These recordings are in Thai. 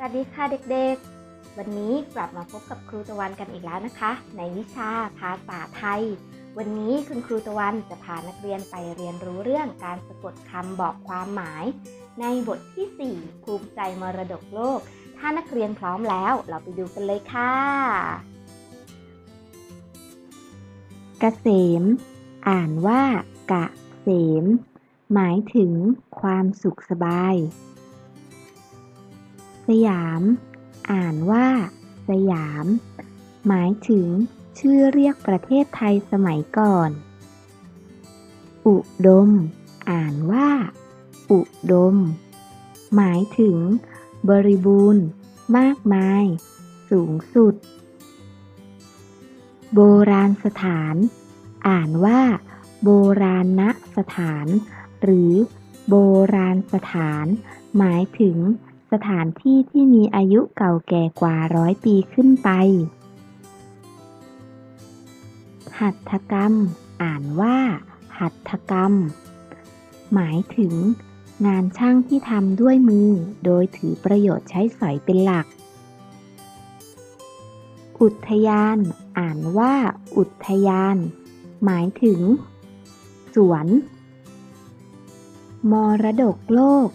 สวัสดีค่ะเด็กๆ วันนี้กลับมาพบกับครูตะวันกันอีกแล้วนะคะ ในวิชาภาษาไทย วันนี้คุณครูตะวันจะพานักเรียนไปเรียนรู้เรื่องการสะกดคำบอกความหมาย ในบทที่ 4 ภูมิใจมรดกโลก ถ้านักเรียนพร้อมแล้วเราไปดูกันเลยค่ะเกษม อ่านว่ากะเสม หมายถึงความสุขสบาย สยาม อ่านว่า สยาม หมายถึงชื่อเรียกประเทศไทยสมัยก่อน อุดม อ่านว่า อุดม หมายถึง บริบูรณ์ มากมาย สูงสุด โบราณสถาน อ่านว่า โบราณสถาน หรือ โบราณสถาน หมายถึง สถานที่ที่มีอายุเก่าแก่กว่าร้อยปีขึ้นไป หัตถกรรม อ่านว่า หัตถกรรม หมายถึง งานช่างที่ทำด้วยมือ โดยถือประโยชน์ใช้สอยเป็นหลัก อุทยาน อ่านว่า อุทยาน หมายถึง สวน มรดกโลก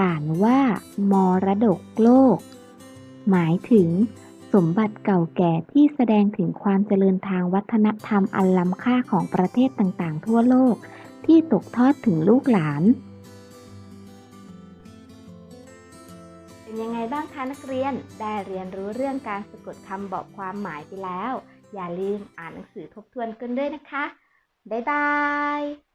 อ่านว่า มรดกโลก หมายถึง สมบัติเก่าแก่ที่แสดงถึงความเจริญทางวัฒนธรรมอันล้ำค่าของประเทศต่างๆ ทั่วโลก ที่ตกทอดถึงลูกหลาน เป็นยังไงบ้างคะนักเรียน ได้เรียนรู้เรื่องการสะกดคำบอกความหมายไปแล้ว อย่าลืมอ่านหนังสือทบทวนกันด้วยนะคะ บ๊ายบาย